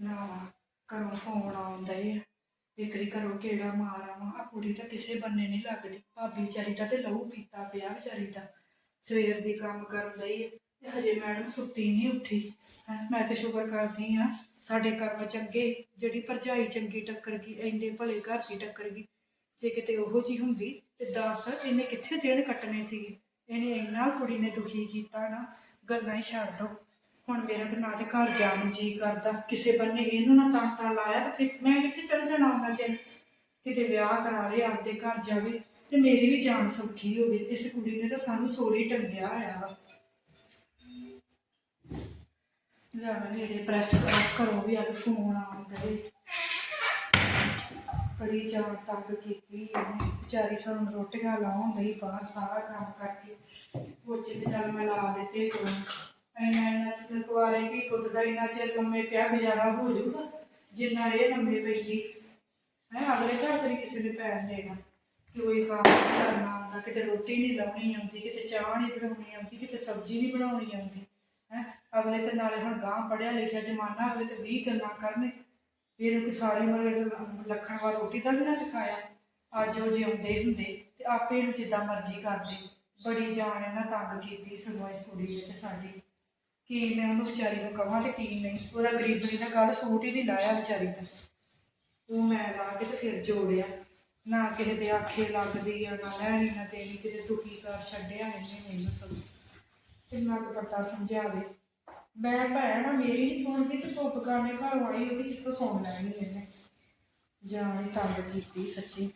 ਨਾ ਘਰੋਂ ਫੋਨ ਆਉਂਦਾ ਏ ਵਿਕਰੀ ਘਰੋਂ ਕਿਹੜਾ ਮਾਰ ਆਵਾਂ। ਆ ਕੁੜੀ ਤਾਂ ਕਿਸੇ ਬੰਨੇ ਨਹੀਂ ਲੱਗਦੀ। ਭਾਬੀ ਵਿਚਾਰੀ ਦਾ ਤੇ ਲਹੂ ਪੀਤਾ ਪਿਆ ਵਿਚਾਰੀ ਦਾ। ਸਵੇਰ ਦੀ ਕੰਮ ਕਰਨ ਦਈ ਤੇ ਹਜੇ ਮੈਡਮ ਸੁੱਤੀ ਨਹੀਂ ਉੱਠੀ। ਹੈਂ, ਮੈਂ ਤੇ ਸ਼ੁਕਰ ਕਰਦੀ ਆ। ਸਾਡੇ ਕਰਮ ਚੰਗੇ। ਜਿਹੜੀ ਭਰਜਾਈ ਚੰਗੀ ਟੱਕਰ ਗਈ, ਇੰਨੇ ਭਲੇ ਘਰ ਦੀ ਟੱਕਰ ਗਈ। ਜੇ ਕਿਤੇ ਉਹੋ ਜੀ ਹੁੰਦੀ, ਤੇ ਦੱਸ ਇਹਨੇ ਕਿੱਥੇ ਦਿਨ ਕੱਟਣੇ ਸੀਗੇ? ਇਹਨੇ ਇੰਨਾ ਕੁੜੀ ਨੇ ਦੁਖੀ ਕੀਤਾ ਨਾ। ਗੱਲਾਂ ਹੀ ਛੱਡ ਦੋ। ਹੁਣ ਮੇਰਾ ਤੇ ਨਾ ਤੇ ਘਰ ਜਾਣ ਨੂੰ ਜੀ ਕਰਦਾ। ਕਿਸੇ ਬੰਨੇ ਇਹਨੂੰ ਨਾ ਤਾਂ ਤਾਂ ਲਾਇਆ ਤਾਂ ਫਿਰ ਮੈਂ ਕਿੱਥੇ ਚੱਲ ਜਾਣਾ ਉਹਨਾਂ ਚਿਰ? ਕਿਤੇ ਵਿਆਹ ਕਰਾ ਲੇ ਆਪਦੇ ਘਰ ਜਾਵੇ ਤੇ ਮੇਰੀ ਵੀ ਜਾਨ ਸੌਖੀ ਹੋਵੇ। ਇਸ ਕੁੜੀ ਨੇ ਤਾਂ ਸਾਨੂੰ ਸੋਰੀ ਟੰਗਿਆ ਹੋਇਆ ਵਾ। ਲੈਣਾ ਮੇਰੇ ਪ੍ਰੈਸ ਕਰੋ ਵੀ ਅੱਜ ਫੋਨ ਆਉਂਦਾ ਗਏ ਬੜੀ ਜਾਨ ਤੰਗ ਕੀਤੀ ਇਹਨੇ। ਵਿਚਾਰੀ ਸਾਨੂੰ ਰੋਟੀਆਂ ਲਾਉਣ ਲਈ ਬਾਹਰ ਸਾਰਾ ਕੰਮ ਕਰਕੇ। ਪੋਚੇ ਤੇ ਚੱਲ ਮੈਂ ਲਾ ਦਿੱਤੇ ਕੋਲ ਐਨਾ ਐਨਾ ਤੇ ਕੁਆਰੇ ਕੀ ਕੁੱਦ ਦਾ ਇੰਨਾ ਚਿਰ ਲੰਮੇ ਪਿਆ ਗੁਜ਼ਾਰਾ ਹੋ ਜਾਊਗਾ, ਜਿੰਨਾ ਇਹ ਲੰਮੇ ਪੈਂਦੀ। ਹੈ, ਅਗਲੇ ਘਰ ਤੇ ਕਿਸੇ ਨੇ ਪੈਣ ਦੇਣਾ। ਕੋਈ ਕੰਮ ਨੀ ਕਰਨਾ ਆਉਂਦਾ ਕਿਤੇ ਰੋਟੀ ਨਹੀਂ ਲਾਉਣੀ ਆਉਂਦੀ, ਕਿਤੇ ਚਾਹ ਨਹੀਂ ਬਣਾਉਣੀ ਆਉਂਦੀ, ਕਿਤੇ ਸਬਜ਼ੀ ਨਹੀਂ ਬਣਾਉਣੀ ਆਉਂਦੀ। ਹੈ, ਅਗਲੇ ਤੇ ਨਾਲੇ ਹੁਣ ਗਾਂ ਪੜਿਆ ਲਿਖਿਆ ਜ਼ਮਾਨਾ, ਅਗਲੇ ਤੇ 20 ਗੱਲਾਂ ਕਰਨੇ ਇਹਨੂੰ ਕਿ ਸਾਰੀ ਉਮਰ ਲੱਖਣ ਵਾਰ ਰੋਟੀ ਦਾ ਵੀ ਨਾ ਸਿਖਾਇਆ। ਅੱਜ ਉਹ ਜਿਉਂਦੇ ਹੁੰਦੇ ਤੇ ਆਪੇ ਨੂੰ ਜਿੱਦਾਂ ਮਰਜ਼ੀ ਕਰਦੇ। ਬੜੀ ਜਾਨ ਇਹਨਾਂ ਤੰਗ ਕੀਤੀ ਸਗੋਂ ਇਸ ਕੁੜੀ ਨੇ ਤੇ ਸਾਡੀ। ਕੀ ਮੈਂ ਉਹਨੂੰ ਵਿਚਾਰੀ ਨੂੰ ਕਹਾਂ ਤੇ ਕੀ ਨਹੀਂ। ਉਹਦਾ ਗਰੀਬਣੀ ਦਾ ਕੱਲ ਸੂਟ ਹੀ ਨਹੀਂ ਲਾਇਆ ਵਿਚਾਰੀ ਦਾ। ਉਹ ਮੈਂ ਲਾ ਕੇ ਤੇ ਫਿਰ ਜੋੜਿਆ। ਨਾ ਕਿਸੇ ਦੇ ਆਖੇ ਲੱਗਦੀ ਆ, ਨਾ ਲੈਣੀ, ਨਾ ਦੇਣੀ। ਕਿਤੇ ਦੁਖੀ ਕਰ ਛੱਡਿਆ ਇਹਨੇ ਮੈਨੂੰ ਸਭ ਕਿੰਨਾ ਕੁ ਪਤਾ ਸਮਝਾਵੇ। ਮੈਂ ਭੈਣ ਆ, ਮੇਰੀ ਨਹੀਂ ਸੁਣਦੀ ਤੇ ਚੁੱਪ ਕਰਨੇ ਘਰ ਆਈ, ਉਹ ਵੀ ਕਿੱਥੋਂ ਸੁਣ ਲੈਣੀ ਇਹਨੇ। ਜਾਨ ਤੰਗ ਕੀਤੀ ਸੱਚੀ।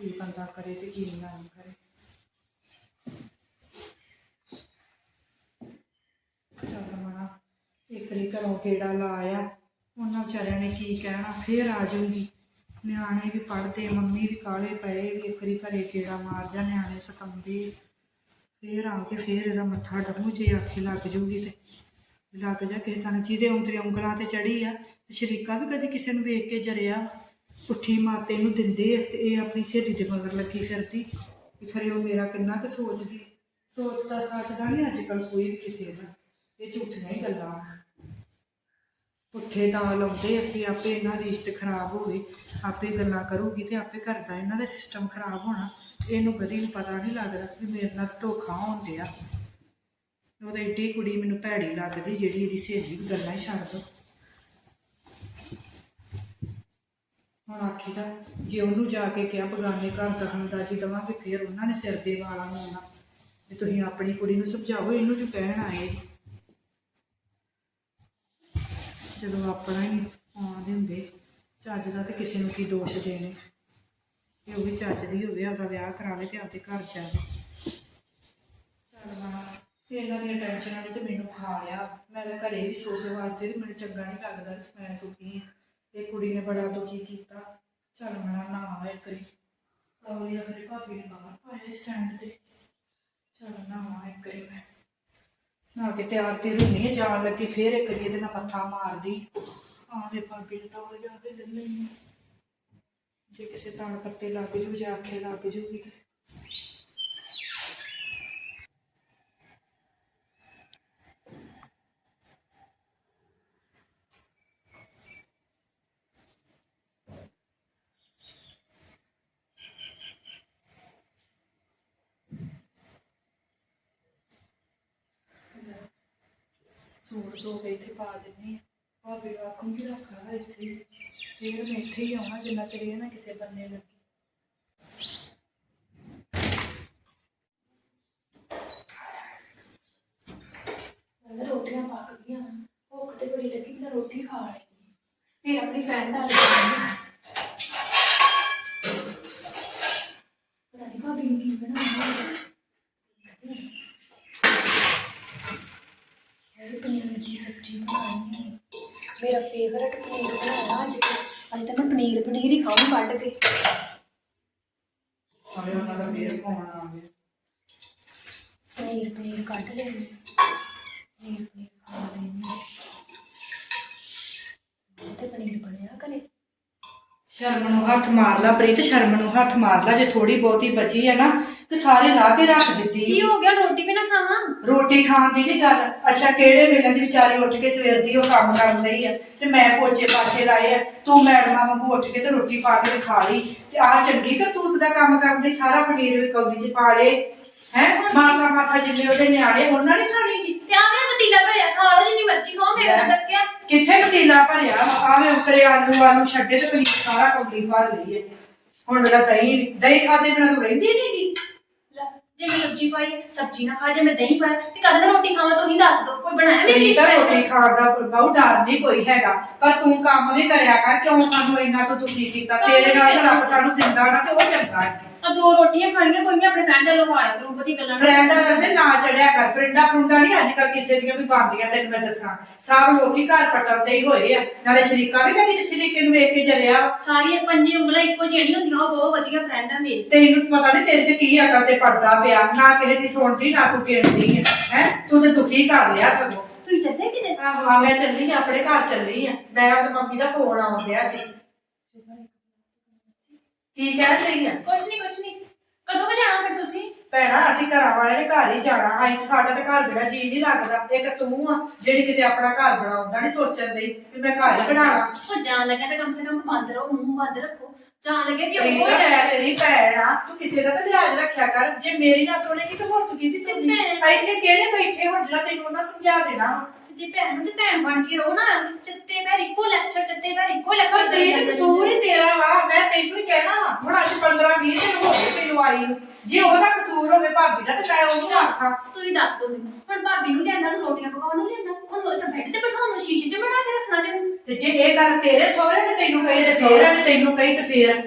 ਕੀ ਬੰਦਾ ਕਰੇ ਤੇ ਕੀ ਨਾ ਕਰੇ। ਚੱਲ ਮਣਾ ਇੱਕ ਰੀ ਘਰੋਂ ਕਿਹੜਾ ਲਾਇਆ ਉਹਨਾਂ ਵਿਚਾਰਿਆਂ ਨੇ ਕੀ ਕਹਿਣਾ? ਫੇਰ ਆ ਜਾਊਗੀ। ਨਿਆਣੇ ਵੀ ਪੜ੍ਹਦੇ, ਮੰਮੀ ਵੀ ਕਾਲੇ ਪਏ ਵੀ ਇੱਕ ਵਾਰੀ ਘਰੇ ਕਿਹੜਾ ਮਾਰ ਜਾ, ਨਿਆਣੇ ਸਕਾਉਂਦੇ ਫੇਰ ਆ ਕੇ ਫੇਰ ਇਹਦਾ ਮੱਥਾ ਡਮੂ ਜੇ ਆਖੇ ਲੱਗ ਜੂਗੀ ਤੇ। ਲੱਗ ਜਾ ਕਿਸੇ ਤਾਂ ਜਿਹਦੇ ਉਂਗਲੀ ਉਂਗਲਾਂ ਤੇ ਚੜੀ ਆ, ਤੇ ਸ਼ਰੀਕਾ ਵੀ ਕਦੇ ਕਿਸੇ ਨੂੰ ਵੇਖ ਕੇ ਜਰਿਆ। ਪੁੱਠੀ ਮਾਤੇ ਨੂੰ ਦਿੰਦੇ ਆ ਤੇ ਇਹ ਆਪਣੀ ਸਹੇਲੀ ਦੇ ਮਗਰ ਲੱਗੀ ਫਿਰਦੀ। ਕਿ ਖਰੇ ਉਹ ਮੇਰਾ ਕਿੰਨਾ ਕੁ ਸੋਚਦੀ। ਸੋਚਦਾ ਸੱਚਦਾ ਨਹੀਂ ਅੱਜ ਕੱਲ ਕੋਈ ਵੀ ਕਿਸੇ ਦਾ। ਇਹ ਝੂਠੀਆਂ ਹੀ ਗੱਲਾਂ। ਪੁੱਠੇ ਦਾ ਲਾਉਂਦੇ ਆ ਕਿ ਆਪੇ ਇਹਨਾਂ ਦੀ ਰਿਸ਼ਤ ਖਰਾਬ ਹੋਵੇ, ਆਪੇ ਗੱਲਾਂ ਕਰੂਗੀ ਤੇ ਆਪੇ ਘਰ ਦਾ ਇਹਨਾਂ ਦਾ ਸਿਸਟਮ ਖਰਾਬ ਹੋਣਾ। ਇਹਨੂੰ ਕਦੀ ਵੀ ਪਤਾ ਨਹੀਂ ਲੱਗਦਾ ਕਿ ਮੇਰੇ ਨਾਲ ਧੋਖਾ ਹੋਣ ਆ ਉਹ ਤਾਂ ਏਡੀ ਕੁੜੀ ਮੈਨੂੰ ਭੈੜੀ ਲੱਗਦੀ ਜਿਹੜੀ ਇਹਦੀ ਸਹੇਲੀ ਵੀ ਗੱਲਾਂ ਹੀ ਛੱਡ ਦੋ। ਹੁਣ ਆਖੀ ਦਾ ਜੇ ਉਹਨੂੰ ਜਾ ਕੇ ਕਿਹਾ ਬਗਾਨੇ ਘਰ ਦਾ ਹੁੰਦਾ ਜੀ ਦਵਾਂਗੇ ਫਿਰ ਉਹਨਾਂ ਨੇ ਸਿਰ ਦੇ ਵਾਲਾਂ ਨੂੰ ਆਉਣਾ। ਵੀ ਤੁਸੀਂ ਆਪਣੀ ਕੁੜੀ ਨੂੰ ਸਮਝਾਓ, ਇਹਨੂੰ ਜੋ ਕਹਿਣ ਆਏ ਜੀ। ਜਦੋਂ ਆਪਣਾ ਹੀ ਆਉਂਦੇ ਹੁੰਦੇ ਚੱਜ ਦਾ ਤੇ ਕਿਸੇ ਨੂੰ ਕੀ ਦੋਸ਼ ਦੇਣੇ। ਤੇ ਉਹ ਵੀ ਚੱਜ ਦੀ ਹੋਵੇ, ਆਪਦਾ ਵਿਆਹ ਕਰਾਵੇ ਤੇ ਆਪਦੇ ਘਰ ਜਾਵੇ। ਚੱਲ ਮਾ ਤੇ ਇਹਨਾਂ ਦੀਆਂ ਟੈਨਸ਼ਨਾਂ ਨੇ ਤੇ ਮੈਨੂੰ ਖਾ ਲਿਆ। ਮੈਂ ਤਾਂ ਘਰੇ ਵੀ ਸੋਚ ਵਾਸਤੇ ਵੀ ਮੈਨੂੰ ਚੰਗਾ ਨਹੀਂ ਲੱਗਦਾ ਕਿ ਮੈਂ ਸੁਖੀ ਹਾਂ ਇਹ ਕੁੜੀ ਨੇ ਬੜਾ ਦੁਖੀ ਕੀਤਾ। ਚੱਲ ਮਣਾ ਨਾ ਆ ਇੱਕ ਲਵਲੀ ਅਖਰੇ ਭਾਬੀ ਨੇ ਬਾਹਰ ਪਾਇਆ ਸਟੈਂਡ ਤੇ। ਚੱਲ ਨਾ ਆ ਇੱਕ ਮੈਂ। ਨਾ ਕਿ ਤਿਆਰ ਤੇ ਰੁਣੀ ਹੈ ਜਾਣ ਲੱਗੀ ਫੇਰ ਇੱਕ ਵਾਰੀ ਇਹਦੇ ਨਾਲ ਪੱਥਾ ਮਾਰਦੀ। ਆਹ ਭਾਬੀ ਨੇ ਤਾਂ ਹੋ ਜਾਵੇ ਦਿੰਦੇ ਜੇ ਕਿਸੇ ਤਾਣ ਪੱਤੇ ਲੱਗ ਜੂ, ਜਾਂ ਆਖੇ ਲੱਗ ਜੂਗੀ ਤੇ ਸੂਟ ਦੋ ਕੇ ਇੱਥੇ ਪਾ ਦਿੰਨੀ ਆ ਭਾਬੀ ਆਖੂੰਗੀ ਰੱਖਣਾ ਇੱਥੇ ਹੀ। ਫਿਰ ਮੈਂ ਇੱਥੇ ਹੀ ਆਉਣਾ, ਜਿੰਨਾ ਚਿਰ ਇਹ ਨਾ ਕਿਸੇ ਬੰਨੇ ਲੱਗੀ ਮੈਂ ਰੋਟੀਆਂ ਪੱਕ ਗਈਆਂ ਭੁੱਖ ਤੇ ਬੜੀ ਲੱਗੀ ਮੈਂ ਰੋਟੀ ਖਾ ਲਈ ਫਿਰ ਆਪਣੀ ਫਰੈਂਡ ਨਾਲ ਜਾਣਾ ਪਤਾ ਨਹੀਂ ਭਾਬੀ ਨੇ ਕੀ ਬਣਾਇਆ ਇਹ ਪਨੀਰ ਦੀ ਸਬਜ਼ੀ ਬਣਾਈ ਹੈ। ਮੇਰਾ ਫੇਵਰਟ ਪਨੀਰ ਬਣਾਇਆ ਅੱਜ। ਅੱਜ ਤਾਂ ਮੈਂ ਪਨੀਰ ਪਨੀਰ ਹੀ ਖਾऊं ਕੱਢ ਕੇ ਸਾਰੇ ਉਹਨਾਂ ਦਾ ਫੇਰ ਫੋਨ ਆ ਗਿਆ ਪਨੀਰ ਪਨੀਰ ਕੱਢ ਲੈਂਦੇ ਪਨੀਰ ਪਨੀਰ ਖਾ ਲੈਂਦੇ ਤੇ ਪਨੀਰ ਬਣਿਆ ਕਰੇ ਸ਼ਰਮ ਨੂੰ ਹੱਥ ਮਾਰ ਲਾ ਪ੍ਰੀਤ ਸ਼ਰਮ ਨੂੰ ਹੱਥ ਮਾਰ ਲਾ ਜੇ ਥੋੜੀ ਬਹੁਤੀ ਬਚੀ ਹੈ ਨਾ ਤੇ ਸਾਰੇ ਲਾ ਕੇ ਰੱਖ ਦਿੱਤੀ। ਕੀ ਹੋ ਗਿਆ? ਰੋਟੀ ਵੀ ਨਾ ਖਾਵਾਂ? ਰੋਟੀ ਖਾਣ ਦੀ ਨਹੀਂ ਗੱਲ। ਅੱਛਾ ਕਿਹੜੇ ਵੇਲੇ ਦੀ ਵਿਚਾਰੀ ਉੱਠ ਕੇ ਸਵੇਰ ਦੀ ਉਹ ਕੰਮ ਕਰਨ ਲਈ ਆ? ਤੇ ਮੈਂ ਪੋਚੇ ਪਾਚੇ ਲਾਏ ਆ। ਤੂੰ ਮੈਡਮਾਂ ਵਾਂਗੂ ਉੱਠ ਕੇ ਤੇ ਰੋਟੀ ਪਾ ਕੇ ਤੇ ਖਾ ਲਈ। ਤੇ ਆਹ ਚੰਗੀ ਕਰਤੂਤ ਦਾ ਕੰਮ ਕਰਨ ਦੀ ਸਾਰਾ ਪਨੀਰ ਵੀ ਕੌਲੀ 'ਚ ਪਾ ਲੇ ਹੈ? ਮਾਸਾ ਮਾਸਾ ਜਿੰਨੇ ਉਹਦੇ ਨਿਆਣੇ ਉਹਨਾਂ ਨੇ ਖਾਣੀ ਗੀ ਤੇ ਆ ਮੇਰਾ ਪਤੀਲਾ ਭਰਿਆ ਖਾ ਲਓ ਜਿੰਨੀ ਮਰਜ਼ੀ ਖਾਓ ਮੇਰੇ ਨਾਲ ਡੱਕਿਆ? ਕਿੱਥੇ ਪਤੀਲਾ ਭਰਿਆ ਆਵੇਂ ਉਤਰੇ ਆਲੂ ਆਲੂ ਛੱਡੇ ਤੇ ਪਨੀਰ ਸਾਰਾ ਕੌਲੀ ਭਰ ਲਈਏ। ਹੁਣ ਮੇਰਾ ਦਹੀਂ ਦਹੀਂ ਖਾਦੇ ਬਿਨਾਂ ਤੂੰ ਰਹਿੰਦੀ ਨਹੀਂ ਗੀ ਲੈ ਜੇ ਮੈਂ ਸਬਜ਼ੀ ਪਾਈ ਹੈ, ਸਬਜ਼ੀ ਨਾ ਖਾ ਜੇ ਮੈਂ ਦਹੀਂ ਪਾਇਆ ਤੇ ਕਦ ਮੈਂ ਰੋਟੀ ਖਾਵਾਂ ਤੁਸੀਂ ਦੱਸ ਦਿਓ ਕੋਈ ਬਣਾਇਆ ਮੇਰੇ ਲਈ ਤਾਂ ਰੋਟੀ ਖਾਣ ਦਾ ਬਹੁ ਡਰ ਨਹੀਂ ਕੋਈ ਹੈਗਾ ਪਰ ਤੂੰ ਕੰਮ ਵੀ ਕਰਿਆ ਕਰ ਕਿਉਂ ਸਾਨੂੰ ਇੰਨਾ ਤੋਂ ਦੁਖੀ ਕੀਤਾ? ਤੇਰੇ ਨਾਲ ਤਾਂ ਰੱਬ ਸਾਨੂੰ ਦਿੰਦਾ ਨਾ ਤੇ ਉਹ ਚੰਗਾ ਹੈ। ਆ ਦੋ ਰੋਟੀਆਂ ਖਾਣੀਆਂ ਕੋਈ ਨਹੀਂ ਆਪਣੇ ਫਰੈਂਡ ਵੱਲੋਂ ਆਇਆ ਕਰੂੰ ਬੜੀ ਗੱਲਾਂ ਨਾਲ। ਫਰੈਂਡਾਂ ਤੇ ਨਾ ਚੜਿਆ ਕਰ। ਫਰੈਂਡਾਂ ਫਰੁੰਡਾਂ ਨਹੀਂ ਅੱਜ ਕੱਲ ਕਿਸੇ ਦੀਆਂ ਵੀ ਬਣਦੀਆਂ ਤੈਨੂੰ ਮੈਂ ਦੱਸਾਂ। ਸਭ ਲੋਕੀ ਘਰ ਪਟਣ ਤੇ ਹੀ ਹੋਏ ਆ। ਨਾਲੇ ਸ਼ਰੀਕਾ ਵੀ ਕਦੀ ਤੇ ਸ਼ਰੀਕੇ ਨੂੰ ਵੇਖ ਕੇ ਜਰਿਆ ਸਾਰੀਆਂ ਪੰਜੇ ਉਂਗਲਾਂ ਇੱਕੋ ਨਹੀਂ ਹੁੰਦੀਆਂ ਉਹ ਬਹੁਤ ਵਧੀਆ ਫਰੈਂਡ ਆ ਮੇਰੀ। ਤੈਨੂੰ ਪਤਾ ਨਹੀਂ ਤੇਰੇ ਤੇ ਕੀ ਅਕਲ ਤੇ ਪੜਦਾ ਪਿਆ ਨਾ ਕਿਸੇ ਦੀ ਸੁਣਦੀ ਨਾ ਤੂੰ ਕਿਹੜੀ ਹੈ ਹੈ? ਤੂੰ ਤੇ ਦੁਖੀ ਕਰ ਲਿਆ ਸਗੋਂ। ਤੁਸੀਂ ਚੱਲੇ ਕਿਤੇ? ਆਹੋ ਮੈਂ ਚੱਲੀ ਆ ਆਪਣੇ ਘਰ ਚੱਲੀ ਆ। ਮੈਂ ਉਹ ਮੰਮੀ ਦਾ ਫੋਨ ਆਉਣ ਡਿਆ ਸੀ। ਕੀ ਕਹਿ ਰਹੀ ਆ? ਕੁਛ ਨਹੀਂ ਕੁਛ ਨਹੀਂ ਕਦੋਂ ਕੁ ਜਾਣਾ ਫਿਰ ਤੁਸੀਂ? ਭੈਣਾ ਅਸੀਂ ਘਰਾਂ ਵਾਲਿਆਂ ਨੇ ਘਰ ਹੀ ਜਾਣਾ। ਤੇ ਸਾਡਾ ਤਾਂ ਘਰ ਬੜਾ ਜੀ ਨਹੀਂ ਲੱਗਦਾ। ਇੱਕ ਤੂੰ ਆ ਜਿਹੜੀ ਕਿਤੇ ਆਪਣਾ ਘਰ ਬਣਾਉਂਦਾ ਨਹੀਂ ਸੋਚਣ ਦੀ ਵੀ ਮੈਂ ਘਰ ਹੀ ਬਣਾਣਾ ਉਹ ਜਾਣ ਲੱਗਾ ਤਾਂ ਕਮ ਸੇ ਕਮ ਬੰਦ ਰਹੋ ਮੂੰਹ ਬੰਦ ਰੱਖੋ। ਜਾਣ ਲੱਗੇ ਵੀ ਉਹ ਪ੍ਰੀਤ ਮੈਂ ਤੇਰੀ ਭੈਣ ਆ ਤੂੰ ਕਿਸੇ ਦਾ ਤਾਂ ਲਿਹਾਜ਼ ਰੱਖਿਆ ਕਰ। ਜੇ ਮੇਰੀ ਨਾ ਸੁਣੇਗੀ ਤਾਂ ਹੋਰ ਤੂੰ ਕਿਹਦੀ ਸੁਣਨੀ ਭੈਣ। ਇੱਥੇ ਕਿਹੜੇ ਬੈਠੇ ਹੁਣ ਜਿਹੜਾ ਤੈਨੂੰ ਉਹਨਾਂ ਸਮਝਾ ਦੇਣਾ ਵਾ। ਜੇ ਭੈਣ ਨੂੰ ਤੇ ਭੈਣ ਬਣ ਕੇ ਰਹੋ ਨਾ ਚੱਤੇ ਪੈਰ ਇੱਕੋ ਲੈਕਚਰ ਚੱਤੇ ਪੈਰ ਇੱਕੋ ਲੈਕਚਰ ਪਰ ਪ੍ਰੀਤ ਕਸੂਰ ਹੀ ਤੇਰਾ ਵਾ। ਮੈਂ ਤੈਨੂੰ ਹੀ ਕਹਿਣਾ ਵਾ। ਹੁਣ ਅੱਜ 15 20 ਦਿਨ ਹੋ ਗਏ ਮੈਨੂੰ ਆਈ ਨੂੰ। ਜੇ ਉਹਦਾ ਕਸੂਰ ਹੋਵੇ ਭਾਬੀ ਦਾ ਤੇ ਮੈਂ ਉਹਨੂੰ ਆਖਾਂ। ਤੁਸੀਂ ਦੱਸ ਦੋ ਮੈਨੂੰ। ਹੁਣ ਭਾਬੀ ਨੂੰ ਲਿਆਂਦਾ ਰੋਟੀਆਂ ਪਕਾਉਣ ਨੂੰ ਲਿਆਂਦਾ? ਉਹਨੂੰ ਇੱਥੇ ਬੈੱਡ ਤੇ ਬਿਠਾਉਣ ਨੂੰ ਸ਼ੀਸ਼ੇ 'ਚ ਬਣਾ ਕੇ ਰੱਖਣਾ ਤੇ। ਤੇ ਜੇ ਇਹ ਗੱਲ ਤੇਰੇ ਸਹੁਰੇ ਨੇ ਤੈਨੂੰ ਕਹੀ ਤੇ ਸਹੁਰੇ ਨੇ ਤੈਨੂੰ ਕਹੀ ਤੇ ਫੇਰ?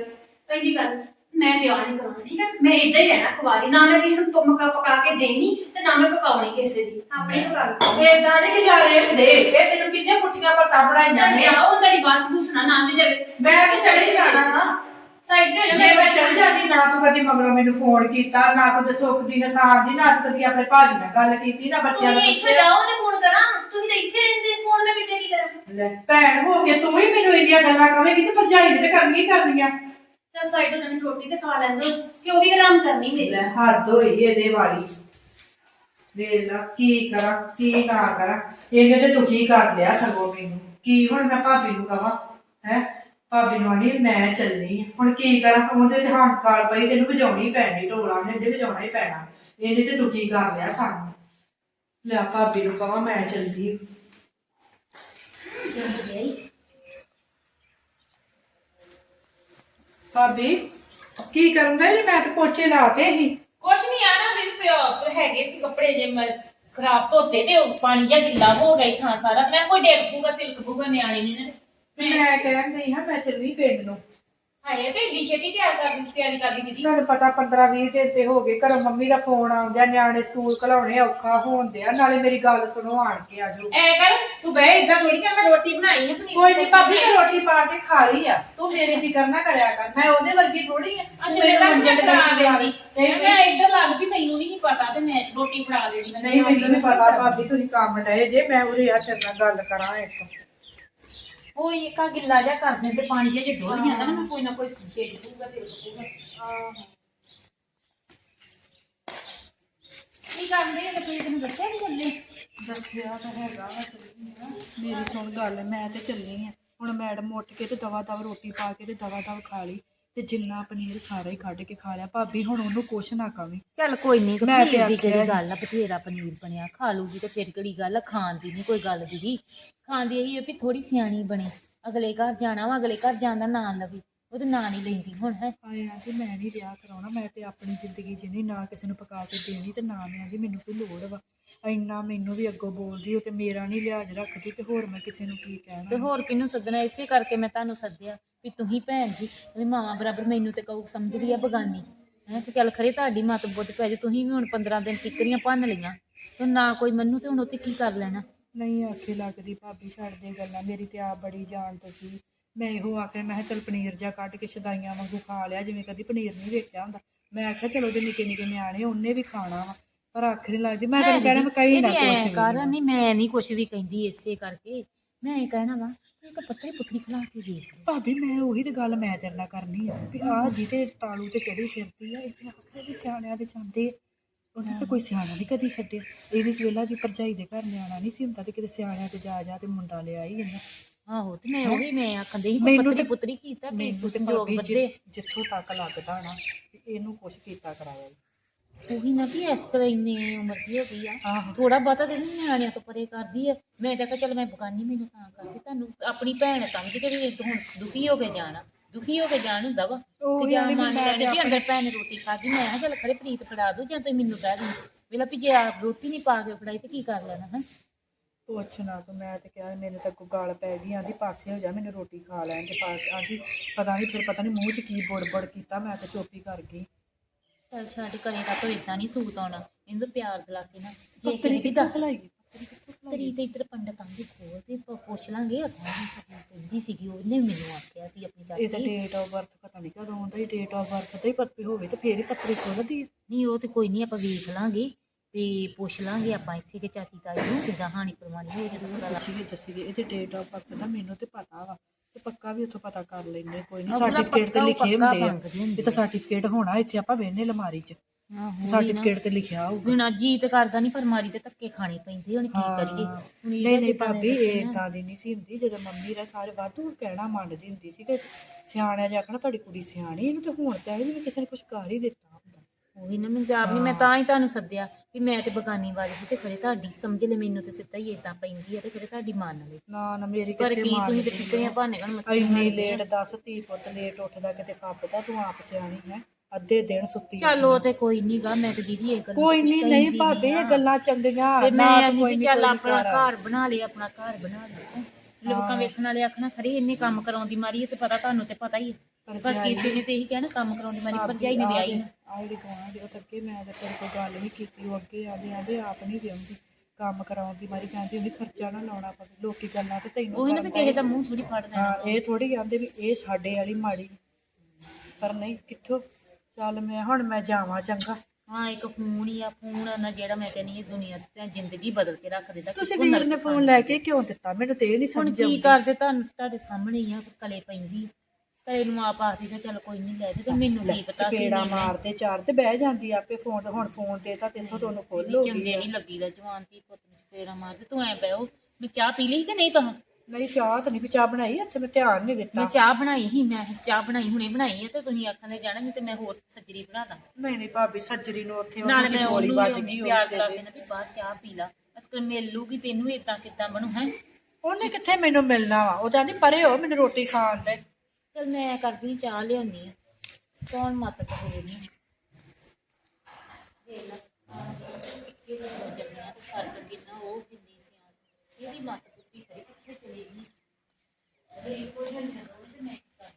ਪਹਿਲੀ ਗੱਲ ਮੈਂ ਵਿਆਹ ਨਹੀਂ ਕਰਾਉਣਾ ਠੀਕ ਹੈ? ਮੈਂ ਇੱਦਾਂ ਹੀ ਰਹਿਣਾ ਕੁਵਾਰੀ। ਨਾ ਮੈਂ ਕਿਸੇ ਨੂੰ ਪ- ਮਕਾ ਪਕਾ ਕੇ ਦੇਣੀ ਤੇ ਨਾ ਮੈਂ ਪਕਾਉਣੀ ਕਿਸੇ ਦੀ। ਆਪਣੀ ਪਕਾ ਕੇ। ਏਦਾਂ ਨਹੀਂ ਗੁਜ਼ਾਰੇ ਹੁੰਦੇ ਇਹ ਤੈਨੂੰ ਕਿੰਨੇ ਪੁੱਠੀਆਂ ਪੱਤਾਂ ਬਣਾਈਆਂ ਨੇ। ਵਿਆਹ ਉਹ ਤੁਹਾਡੀ ਬੱਸ ਬੂਸ ਨਾ ਨਾ ਤੇ ਜਾਵੇ। ਮੈਂ ਤੇ ਚਲੇ ਜਾਣਾ ਵਾ ਸਾਈਡ ਤੇ ਹੋ ਜਾ ਮੈਂ ਚਲ ਜਾਂਦੀ ਨਾ ਤੂੰ ਕਦੀ ਮਗਰੋਂ ਮੈਨੂੰ ਫੋਨ ਕੀਤਾ ਨਾ ਕਦੇ ਸੁੱਖ ਦੀ ਨਸਾਨ ਦੀ ਨਾ ਤੂੰ ਕਦੀ ਆਪਣੇ ਭਾਜੀ ਨਾਲ ਗੱਲ ਕੀਤੀ ਨਾ ਬੱਚਿਆਂ ਨੂੰ ਤੁਸੀਂ ਇੱਥੇ ਪੁੱਛਿਆ। ਜਾਓ ਤੇ ਫੋਨ ਕਰਾਂ। ਤੁਸੀਂ ਤਾਂ ਇੱਥੇ ਰਹਿੰਦੇ ਫੋਨ ਮੈਂ ਪਿੱਛੇ ਕੀ ਕਰਾਂ? ਲੈ ਭੈਣ ਹੋ ਕੇ ਤੂੰ ਹੀ ਮੈਨੂੰ ਇੰਨੀਆਂ ਗੱਲਾਂ ਕਵੇਂਗੀ ਤੇ ਭਰਜਾਈ ਨੇ ਤੇ ਕਰਨੀ ਹੀ ਕਰਨੀਆਂ ਚਲ ਸਾਈਡ ਤੋਂ ਮੈਨੂੰ ਰੋਟੀ ਤੇ ਖਾ ਲੈਣ ਦੋ ਕਿ ਉਹ ਵੀ ਆਰਾਮ ਕਰਨੀ ਮੇਰੀ। ਲੈ ਹੱਦ ਹੋਈ ਇਹਦੇ ਵਾਲੀ। ਵੇਖ ਲਾ, ਕੀ ਕਰਾਂ, ਕੀ ਨਾ ਕਰਾਂ। ਇਹਨੇ ਤੇ ਦੁਖੀ ਕਰ ਲਿਆ ਸਗੋਂ ਮੈਨੂੰ। ਕੀ ਹੁਣ ਮੈਂ ਭਾਬੀ ਨੂੰ ਕਵਾਂ, ਹੈ? ਭਾਬੀ ਨੂੰ ਆਣੀ ਮੈਂ ਚੱਲਣੀ ਆਂ। ਹੁਣ ਕੀ ਕਰਾਂ? ਉਹਦੇ ਤੇ ਹੰਕਾਰ ਪਈ ਤੈਨੂੰ ਵਜਾਉਣੀ ਪੈਣੀ, ਢੋਲਾ ਨੇ ਇਹਦੇ ਵਜਾਉਣਾ ਹੀ ਪੈਣਾ। ਇਹਨੇ ਤੇ ਦੁਖੀ ਕਰ ਲਿਆ ਸਾਨੂੰ। ਲੈ ਭਾਬੀ ਨੂੰ ਕਹਾਂ ਮੈਂ ਚੱਲਦੀ ਆਂ। ਭਾਬੀ ਕੀ ਕਰਨ ਦਾ ਮੈਂ ਤੇ ਪੋਚੇ ਲਾਤੇ ਸੀ। ਕੁਛ ਨਹੀਂ ਆ ਨਾ ਮੇਰੇ ਪਿਓ ਹੈਗੇ ਸੀ ਕੱਪੜੇ ਜੇ ਮੈਂ ਖਰਾਬ ਧੋਤੇ ਤੇ ਉਹ ਪਾਣੀ ਜਿਹਾ ਗਿੱਲਾ ਹੋ ਗਿਆ ਥਾਂ ਸਾਰਾ। ਮੈਂ ਕੋਈ ਡੇਗ ਪੂਗਾ ਤਿਲਕ ਪੂਗਾ ਨਿਆਣੇ ਨੇ ਨਾ ਮੈਂ ਕਹਿੰਦੀ ਹਾਂ ਮੈਂ ਚੱਲੀ ਪਿੰਡ ਨੂੰ। ਹਾਏ ਤੇ ਏਡੀ ਛੇਤੀ ਤਿਆਰ ਕਰ ਤਿਆਰੀ ਕਰ ਲਈ ਦੀਦੀ। ਤੁਹਾਨੂੰ ਪਤਾ 15 20 ਦਿਨ ਤੇ ਹੋ ਗਏ ਘਰੋਂ ਮੰਮੀ ਦਾ ਫੋਨ ਆਉਂਦਿਆ ਨਿਆਣੇ ਸਕੂਲ ਘਲਾਉਣੇ ਔਖਾ ਹੋਣ ਦਿਆ ਨਾਲੇ ਮੇਰੀ ਗੱਲ ਸੁਣੋ ਆਣ ਕੇ ਆਜੋ। ਐ ਕਰ ਤੂੰ ਬਹਿ ਇਦਾਂ ਥੋੜੀ ਕਰ ਮੈਂ ਰੋਟੀ ਬਣਾਈ ਹੈ ਪਨੀਰ ਕੋਈ ਦੀ ਨਹੀਂ ਭਾਬੀ ਮੈਂ ਰੋਟੀ ਪਾ ਕੇ ਖਾ ਲਈ ਆ। ਤੂੰ ਮੇਰੀ ਫਿਕਰ ਨਾ ਕਰਿਆ ਕਰ ਮੈਂ ਉਹਦੇ ਵਰਗੀ ਥੋੜੀ ਆ। ਤੂੰ ਅੱਛਾ ਮੈਨੂੰ ਮੈਂ ਮੰਜੇ ਤੇ ਫੜਾ ਬੈਠੀ ਖਵਾ ਦੇਂਦੀ ਨਹੀਂ ਮੈਂ ਇੱਧਰ ਲੱਗ ਵੀ ਮੈਨੂੰ ਨਹੀਂ ਪਤਾ ਤੇ ਮੈਂ ਰੋਟੀ ਫੜਾ ਦੇਣੀ ਮੈਂ ਨਹੀਂ ਮੈਨੂੰ ਨਹੀਂ ਪਤਾ ਭਾਬੀ ਤੁਸੀਂ ਕੰਮ ਡਏ ਜੇ ਮੈਂ ਉਹਦੇ ਨਾਲ ਗੱਲ ਕਰਾਂ ਇੱਕ। ਉਹ ਇਹ ਕਾ ਗਿੱਲਾ ਜਿਹਾ ਕਰ ਦਿੰਦੇ ਪਾਣੀ ਜਿਹਾ ਜੇ ਡੋਲ ਜਾਂਦਾ ਨਾ, ਕੋਈ ਨਾ ਕੋਈ ਡੇਗ ਪੂਗਾ ਤਿਲਕ ਪੂਗਾ ਕੀ ਕਰਦੇ ਹੋ? ਤੁਸੀਂ ਤੈਨੂੰ ਦੱਸਿਆ ਨਹੀਂ ਚੱਲੇ? ਦੱਸਿਆ ਤਾਂ ਹੈਗਾ ਵਾ ਮੇਰੀ ਸੁਣ ਗੱਲ, ਮੈਂ ਤੇ ਚੱਲੀ ਆ। ਹੁਣ ਮੈਡਮ ਉੱਠ ਕੇ ਤੇ ਦਵਾ ਦਵ ਰੋਟੀ ਪਾ ਕੇ ਤੇ ਦਵਾ ਦਵ ਖਾ ਲਈ। ਤੇ ਜਿੰਨਾ ਪਨੀਰ ਸਾਰਾ ਹੀ ਕੱਢ ਕੇ ਖਾ ਲਿਆ। ਭਾਬੀ ਹੁਣ ਉਹਨੂੰ ਕੁਛ ਨਾ ਕਵੀ। ਚੱਲ ਕੋਈ ਨਹੀਂ ਮੈਂ ਤੇ ਪਨੀਰ ਦੀ ਆਖਿਆ ਕਿਹੜੀ ਸੀ। ਗੱਲ ਆ? ਬਥੇਰਾ ਪਨੀਰ ਬਣਿਆ ਖਾ ਲੂਗੀ ਤੇ ਫਿਰ ਕਿਹੜੀ ਗੱਲ ਆ? ਖਾਣ ਦੀ ਨਹੀਂ ਕੋਈ ਗੱਲ ਦੀਦੀ ਖਾਣ ਦੀ ਇਹੀ ਆ ਵੀ ਥੋੜੀ ਸਿਆਣੀ ਬਣੇ। ਅਗਲੇ ਘਰ ਜਾਣਾ ਵਾ ਅਗਲੇ ਘਰ ਜਾਣ ਦਾ ਨਾਂ ਲਵੀ। ਉਹਦੇ ਨਾਂ ਨਹੀਂ ਲੈਂਦੀ ਹੁਣ ਹੈ। ਆਇਆ ਕਿ ਮੈਂ ਨਹੀਂ ਵਿਆਹ ਕਰਾਉਣਾ। ਮੈਂ ਤੇ ਆਪਣੀ ਜ਼ਿੰਦਗੀ ਨਹੀਂ ਨਾ ਕਿਸੇ ਨੂੰ ਪਕਾ ਕੇ ਦੇਣੀ ਤੇ ਨਾ ਮੈਂ ਵੀ ਮੈਨੂੰ ਕੋਈ ਲੋੜ ਵਾ। ਇੰਨਾ ਮੈਨੂੰ ਵੀ ਅੱਗੋਂ ਬੋਲਦੀ ਉਹ ਤੇ ਮੇਰਾ ਨਹੀਂ ਲਿਹਾਜ਼ ਰੱਖਦੀ ਤੇ ਹੋਰ ਮੈਂ ਕਿਸੇ ਨੂੰ ਕੀ ਤੇ ਕਹਿਣਾ ਹੋਰ ਕਿਹਨੂੰ ਸੱਦਣਾ? ਇਸੇ ਕਰਕੇ ਮੈਂ ਤੁਹਾਨੂੰ ਸੱਦਿਆ ਵੀ ਤੁਸੀਂ ਭੈਣ ਜੀ ਉਹਦੀ ਮਾਵਾਂ ਬਰਾਬਰ ਮੈਨੂੰ ਤੇ ਕਹੂ ਸਮਝਦੀ ਆ ਬਗਾਨੀ। ਹੈ ਤੇ ਚੱਲ ਖਰੇ ਤੁਹਾਡੀ ਮਤ ਬੁੱਧ ਪੈ ਜੇ ਤੁਸੀਂ ਵੀ ਹੁਣ 15 ਦਿਨ ਟਿੱਕਰੀਆਂ ਭੰਨ ਲਈਆਂ। ਤੇ ਨਾ ਕੋਈ ਮੰਨੂ ਤੇ ਹੁਣ ਉੱਥੇ ਕੀ ਕਰ ਲੈਣਾ? ਨਹੀਂ ਆਖੇ ਲੱਗਦੀ ਭਾਬੀ ਛੱਡ ਦੇ ਗੱਲਾਂ ਮੇਰੀ ਤੇ ਆਪ ਬੜੀ ਜਾਨ ਤੋਂ ਸੀ ਮੈਂ ਇਹੋ ਆਖਿਆ ਮੈਂ ਕਿਹਾ ਚੱਲ ਪਨੀਰ ਜਾ ਕੱਢ ਕੇ ਸ਼ਦਾਈਆਂ ਵਾਂਗੂ ਖਾ ਲਿਆ ਜਿਵੇਂ ਕਦੀ ਪਨੀਰ ਨਹੀਂ ਵੇਖਿਆ ਹੁੰਦਾ। ਮੈਂ ਆਖਿਆ ਚਲੋ ਉਹਦੇ ਨਿੱਕੇ ਨਿੱਕੇ ਨਿਆਣੇ ਉਹਨੇ ਵੀ ਖਾਣਾ ਵਾ। ਪਰ ਆਖੇ ਨਹੀਂ ਲੱਗਦੀ। ਮੈਂ ਤੈਨੂੰ ਕਹਿਣਾ ਮੈਂ ਕਹੀ ਨਾ ਕੁਛ ਵੀ। ਕਰ ਨਹੀਂ ਮੈਂ ਨਹੀਂ ਕੁਝ ਵੀ ਕਹਿੰਦੀ ਇਸੇ ਕਰਕੇ। ਮੈਂ ਇਹ ਕਹਿਣਾ ਵਾ ਤੂੰ ਤਾਂ ਪੱਤਰੀ ਪੁੱਤਰੀ ਖਲਾ ਕੇ ਦੇਖ ਭਾਬੀ ਮੈਂ ਉਹੀ ਤੇ ਗੱਲ ਮੈਂ ਤੇਰੇ ਨਾਲ ਕਰਨੀ ਆ ਵੀ ਆ ਜਿਹਦੇ ਤਾਲੂ ਤੇ ਚੜੀ ਫਿਰਦੀ ਆ ਇੱਥੇ ਆਖਰੇ ਵੀ ਸਿਆਣਿਆਂ ਦੇ ਜਾਂਦੇ ਆ। ਉਹਨੇ ਤਾਂ ਕੋਈ ਸਿਆਣਾ ਨਹੀਂ ਕਦੀ ਛੱਡਿਆ। ਇਹਦੀ ਵੇਲਾ ਦੀ ਭਰਜਾਈ ਦੇ ਘਰ ਨਿਆਣਾ ਨਹੀਂ ਸੀ ਹੁੰਦਾ ਤੇ ਕਿਤੇ ਸਿਆਣਿਆਂ ਤੇ ਜਾ ਜਾ ਤੇ ਮੁੰਡਾ ਲਿਆ ਹੀ ਜਾਂਦਾ। ਆਹੋ ਤੇ ਮੈਂ ਉਹੀ ਮੈਂ ਆਖੰਦੇ ਸੀ ਮੈਨੂੰ ਪੱਤਰੀ ਤੇ- ਪੁੱਤਰੀ ਕੀਤਾ ਕਿ ਮੈਨੂੰ ਤੇ ਸੰਜੋਗ ਭਾਬੀ ਜਿੱਥੋਂ ਤੱਕ ਲੱਗਦਾ ਨਾ ਵੀ ਇਹਨੂੰ ਕੁਛ ਕੀਤਾ ਕਰਾਇਆ। ਈ। ਉਹੀ ਨਾ ਵੀ ਇਸ ਤਰ੍ਹਾਂ ਇੰਨੀ ਉਮਰ ਦੀ ਹੋ ਗਈ ਆ। ਆਹੋ। ਥੋੜਾ ਬਹੁਤਾ ਤੇ ਨੀ ਨਿਆਣਿਆਂ ਤੋਂ ਪਰੇ ਕਰਦੀ ਆ। ਮੈਂ ਤਾਂ ਕਿਹਾ ਚੱਲ ਮੈਂ ਬਗਾਨੀ ਮੈਨੂੰ ਤਾਂ ਕਰਦੀ ਤੁਹਾਨੂੰ ਆਪਣੀ ਭੈਣ ਸਮਝ ਕੇ ਵੀ ਹੁਣ ਦੁਖੀ ਹੋ ਕੇ ਜਾਣਾ। ਦੁਖੀ ਹੋ ਕੇ ਜਾਣ ਹੁੰਦਾ ਵਾ। ਉਹੀ ਜਾਂ ਮੰਨ ਮੈਂ ਵੀ ਅੰਦਰ ਭੈਣ ਨੇ ਰੋਟੀ ਖਾਧੀ ਮੈਂ ਕਿਹਾ ਚੱਲ ਖਰੇ ਪ੍ਰੀਤ ਫੜਾ ਦੋ ਜਾਂ ਤੇ ਮੈਨੂੰ ਕਹਿ ਦੇ ਵੇਲਾ ਵੀ ਜੇ ਆਪ ਰੋਟੀ ਨਹੀਂ ਪਾ ਕੇ ਫੜਾਈ ਤੇ ਕੀ ਕਰ ਲੈਣਾ ਹੈ? ਪੁੱਛ ਨਾ ਤੂੰ ਮੈਂ ਤੇ ਕਿਹਾ ਮੈਨੂੰ ਤਾਂ ਕੋਈ ਗਾਲ ਪੈ ਗਈ ਆਂਦੀ ਪਾਸੇ ਹੋ ਜਾ ਮੈਨੂੰ ਰੋਟੀ ਖਾ ਲੈਣ ਤੇ ਆਂਦੀ ਪਤਾ ਨਹੀਂ ਫਿਰ ਪਤਾ ਨਹੀਂ ਮੂੰਹ 'ਚ ਕੀ ਬੜਬੜ ਕੀਤਾ ਮੈਂ ਤੇ ਚੋਪੀ ਕਰ ਗਈ। ਚੱਲ ਛੱਡ ਕਰੇ ਤਾਂ ਤੋ ਇਦਾਂ ਨਹੀਂ ਸੂਤ ਆਉਣਾ। ਇਹਨੂੰ ਪਿਆਰ ਦਿਲਾਸੀ ਨਾ। ਜੇ ਦੀ ਕਿੱਥੋਂ ਦੱਸ ਖਲਾਈ? ਤਰੀ ਤੇ ਇੱਧਰ ਪੰਡਤ ਆਂਦੀ ਖੋਲ ਤੇ ਪ- ਪੁੱਛ ਲਾਂਗੇ ਕੀ ਕਹਿੰਦੀ ਸੀਗੀ ਉਹਨੇ ਮੈਨੂੰ ਆਖਿਆ ਸੀ ਆਪਣੀ ਇਹ ਤਾਂ ਚਾਚੀ ਡੇਟ ਆਫ ਬਰਥ ਪਤਾ ਨਹੀਂ ਕਦੋਂ ਆਉਂਦਾ ਹੀ ਡੇਟ ਆਫ ਬਰਥ ਤੇ ਹੀ ਪੱਤੇ ਹੋਵੇ ਤੇ ਫੇਰ ਹੀ ਪੱਤਰੀ ਖੋਲਦੀ ਹੈ ਨਹੀਂ ਉਹ ਤੇ ਕੋਈ ਨਹੀਂ ਆਪਾਂ ਵੇਖ ਲਾਂਗੇ ਤੇ ਪੁੱਛ ਲਾਂਗੇ ਆਪਾਂ ਇੱਥੇ ਕਿ ਚਾਚੀ ਤਾਈ ਨੂੰ ਕਿਦਾਂ ਹਾਨੀ ਪ੍ਰਮਾਣੀ ਹੋ ਜਦੋਂ ਪਤਾ ਲੱਗ ਪੁੱਛੀਏ ਦੱਸੀਏ। ਇਹਦੇ ਡੇਟ ਆਫ ਬਰਥ ਦਾ ਮੈਨੂੰ ਤੇ ਪਤਾ ਵਾ। ਤੇ ਪੱਕਾ ਵੀ ਉੱਥੋਂ ਪਤਾ ਕਰ ਲੈਂਦੇ ਕੋਈ ਨਹੀਂ ਸਰਟੀਫਿਕੇਟ ਤੇ ਪੱਕਾ ਉਹ ਲਿਖੇ ਪੱਕਾ ਹੁੰਦੇ ਆ। ਹੁੰਦੇ ਇਹ ਤਾਂ ਸਰਟੀਫਿਕੇਟ ਹੋਣਾ ਇੱਥੇ ਆਪਾਂ ਵੇਖਨੇ ਅਲਮਾਰੀ 'ਚ। ਸਰਟੀਫਿਕੇਟ ਤੇ ਲਿਖਿਆ ਹੋਊਗਾ। ਹੁਣ ਜੀਤ ਕਰਦਾ ਨਹੀਂ ਪਰ ਮਾਰੀ ਤੇ ਧੱਕੇ ਖਾਣੇ ਪੈਂਦੇ ਹੁਣ ਕੀ ਕਰੀਏ? ਹੁਣ ਇਹ ਨਹੀਂ ਨਹੀਂ ਜਿੱਦਾਂ ਭਾਬੀ ਇਹ ਇਦਾਂ ਦੀ ਨਹੀਂ ਸੀ ਹੁੰਦੀ ਜਦੋਂ ਮੰਮੀ ਦਾ ਸਾਰੇ ਵਾਧੂ ਕਹਿਣਾ ਮੰਨਦੀ ਹੁੰਦੀ ਸੀ ਕਿ ਸਿਆਣਿਆਂ ਨੇ ਆਖਣਾ ਤੁਹਾਡੀ ਕੁੜੀ ਸਿਆਣੀ ਇਹਨੂੰ ਤੇ ਹੁਣ ਪਿਆ ਵੀ ਕਿਸੇ ਨੇ ਕੁਝ ਕਰ ਹੀ ਦਿੱਤਾ। ਉਹੀ ਨਾ ਮੈਨੂੰ ਤੇ ਆਪ ਨਹੀਂ ਮੈਂ ਤਾਂ ਹੀ ਤੁਹਾਨੂੰ ਸੱਦਿਆ ਵੀ ਮੈਂ ਤੇ ਬਗਾਨੀ ਵਾਲੀ ਤੇ ਖਰੇ ਤੁਹਾਡੀ ਸਮਝ ਲੈ ਮੈਨੂੰ ਤੇ ਸਿੱਧਾ ਹੀ ਇਦਾਂ ਪੈਂਦੀ ਹੈ ਤੇ ਖਰੇ ਤੁਹਾਡੀ ਮੰਨ ਲੈ। ਨਾ ਨਾ ਮੇਰੀ ਪਰ ਕਿੱਥੇ ਕੀ ਤੁਸੀਂ ਤੇ ਕਿਤਨੀਆਂ ਭਾਨੇ ਕਣ ਮੱਥੇ ਇੰਨੀ ਲੇਟ ਦੱਸ ਧੀ ਪੁੱਤ ਲੇਟ ਉੱਠਦਾ ਕਿਤੇ ਫੱਬਦਾ ਤੂੰ ਆਪ ਸਿਆਣੀ ਹੈ? ਅੱਧੇ ਦਿਨ ਸੁੱਤੀ ਚੱਲ ਉਹ ਤੇ ਕੋਈ ਨਹੀਂ ਗਾ ਮੈਂ ਤੇ ਦੀਦੀ ਇਹ ਗੱਲ ਕੋਈ ਨਹੀਂ ਨਹੀਂ ਭਾਬੀ ਇਹ ਗੱਲਾਂ ਚੰਗੀਆਂ। ਤੇ ਨਾ ਮੈਂ ਨਹੀਂ ਕੋਈ ਵੀ ਨਹੀਂ ਚੱਲ ਆਪਣਾ। ਘਰ ਬਣਾ ਲਿਆ ਆਪਣਾ ਘਰ ਬਣਾ ਲਿਆ। ਲੋਕਾਂ ਵੇਖਣ ਵਾਲੇ ਆਖਣਾ ਖਰੇ ਇੰਨੇ ਕੰਮ ਕਰਾਉਂਦੀ ਮਾਰੀ ਤੇ ਪਤਾ ਤੁਹਾਨੂੰ ਤੇ ਪਤਾ ਹੀ ਹੈ। ਪਰ ਕਿਸੇ ਨੇ ਤੇ ਇਹੀ ਕਹਿਣਾ ਕੰਮ ਕਰਾਉਂਦੀ ਮਾਰੀ ਭਰਜਾਈ ਨੇ ਵਿਆਹੀ ਨਾ। ਆਹ ਜਿਹੜੀ ਗਵਾਂ ਦੇ ਉਹ ਅੱਗੇ ਮੈਂ ਤਾਂ ਤੇਰੇ ਕੋਲ ਗੱਲ ਨਹੀਂ ਕੀਤੀ ਉਹ ਅੱਗੇ ਆਦੇ ਆਦੇ ਆਪ ਨਹੀਂ ਵਿਆਉਂਦੀ ਕੰਮ ਕਰਾਉਣ ਦੀ ਮਾਰੀ ਕਹਿੰਦੀ ਹੁੰਦੀ ਖਰਚਾ ਨਾ ਲਾਉਣਾ ਪਵੇ ਲੋਕੀ ਗੱਲਾਂ ਤੇ ਤੈਨੂੰ ਉਹੀ ਨਾ ਵੀ ਕਿਸੇ ਦਾ ਮੂੰਹ ਥੋੜੀ ਫੜ ਲੈਣਾ ਹਾਂ ਇਹ ਥੋੜੀ ਕਹਿੰਦੇ ਵੀ ਇਹ ਸਾਡੇ ਵਾਲੀ ਮਾੜੀ। ਪਰ ਨਹੀਂ ਕਿੱਥੋਂ? ਚੱਲ ਮੈਂ ਹੁਣ ਮੈਂ ਜਾਵਾਂ ਚੰਗਾ। ਹਾਂ ਇੱਕ ਫੋਨ ਹੀ ਆ ਫੋਨ ਨਾ ਜਿਹੜਾ ਮੈਂ ਕਹਿੰਦੀ ਇਹ ਦੁਨੀਆ ਤੇ ਜ਼ਿੰਦਗੀ ਬਦਲ ਕੇ ਰੱਖ ਦਿੰਦਾ ਤੁਸੀਂ ਵੀਰ ਨੇ ਫੋਨ ਲੈ ਕੇ ਕਿਉਂ ਦਿੱਤਾ? ਮੈਨੂੰ ਤੇ ਇਹ ਨਹੀਂ ਹੁਣ ਸਮਝ ਕੀ ਕਰਦੇ? ਤੁਹਾਨੂੰ ਤੁਹਾਡੇ ਸਾਹਮਣੇ ਹੀ ਆ ਕਲੇ ਪੈਂਦੀ। ਕਲੇ ਨੂੰ ਆਪ ਆਖਦੀ ਤੇ ਚੱਲ ਕੋਈ ਨਹੀਂ ਲੈ ਦੇ ਤੇ ਮੈਨੂੰ ਕੀ ਪਤਾ ਸੀ ਚਪੇੜਾ ਮਾਰਦੇ ਚਾਰ ਤੇ ਬਹਿ ਜਾਂਦੀ ਆ ਆਪੇ ਫੋਨ ਹੁਣ ਫੋਨ ਤੇ ਤਾਂ ਤੇਥੋਂ ਤੁਹਾਨੂੰ ਖੋਲ ਹੋ ਗਈ ਨਹੀਂ ਲੱਗੀਦਾ ਜਵਾਨ ਦੀ ਪੁੱਤ ਨੂੰ ਫੇਰਾ ਮਾਰਦੇ ਤੂੰ ਐ ਬਹਿਓ ਮੈਂ ਚਾਹ ਪੀ ਲਈ ਕਿ ਨਹੀਂ ਤਾਂ? ਨਹੀਂ ਚਾਹ ਤਾਂ ਨਹੀਂ ਵੀ ਚਾਹ ਬਣਾਈ ਇੱਥੇ ਮੈਂ ਧਿਆਨ ਨਹੀਂ ਦਿੱਤਾ। ਮੈਂ ਚਾਹ ਬਣਾਈ ਸੀ ਮੈਂ ਚਾਹ ਬਣਾਈ ਹੁਣੇ ਬਣਾਈ ਆ ਤੇ ਤੁਸੀਂ ਆਖਣ ਦੇ ਜਾਣਾ ਨਹੀਂ ਤੇ ਮੈਂ ਹੋਰ ਸੱਜਰੀ ਬਣਾ ਦਾਂ। ਨਹੀਂ ਨਹੀਂ ਭਾਬੀ ਸੱਜਰੀ ਨੂੰ ਉੱਥੇ ਨਾਲੇ ਮੈਂ ਗੋਲੀ ਉਹਨੂੰ ਵੱਜ ਗਈ ਪਿਆਰ ਗਲਾਸੇ ਨਾਲ ਵੀ ਬਾਹਰ ਚਾਹ ਪੀ ਲਾ। ਅਸਕਰ ਮਿਲ ਲੂਗੀ ਤੈਨੂੰ ਇਦਾਂ ਕਿੱਦਾਂ ਬਣੂ ਹੈ? ਉਹਨੇ ਕਿੱਥੇ ਮੈਨੂੰ ਮਿਲਣਾ ਵਾ? ਉਹ ਕਹਿੰਦੀ ਪਰੇ ਹੋ ਮੈਨੂੰ ਰੋਟੀ ਖਾਣ ਦੇ। ਚਲ ਮੈਂ ਕਰਦੀ ਚਾਹ ਲਿਆਉਣੀ ਆ ਕੌਣ ਮਤ ਕਰੇ ਨਹੀਂ ਦੇਖ ਲੈ ਇੱਕੇ ਦਾ ਜੰਮਿਆ ਤੇ ਫ਼ਰਕ ਕਿੰਨਾ ਉਹ ਕਿੰਨੀ ਸਿਆਣ ਇਹਦੀ ਮਤ ਕੁੱਤੀ ਕਰੇ ਕਿੱਥੇ ਚਲੇ ਗਈ ਅਰੇ ਕੋਈ ਨਾ ਜਦੋਂ ਤੇ ਮੈਂ ਕੀ ਕਰਾਂ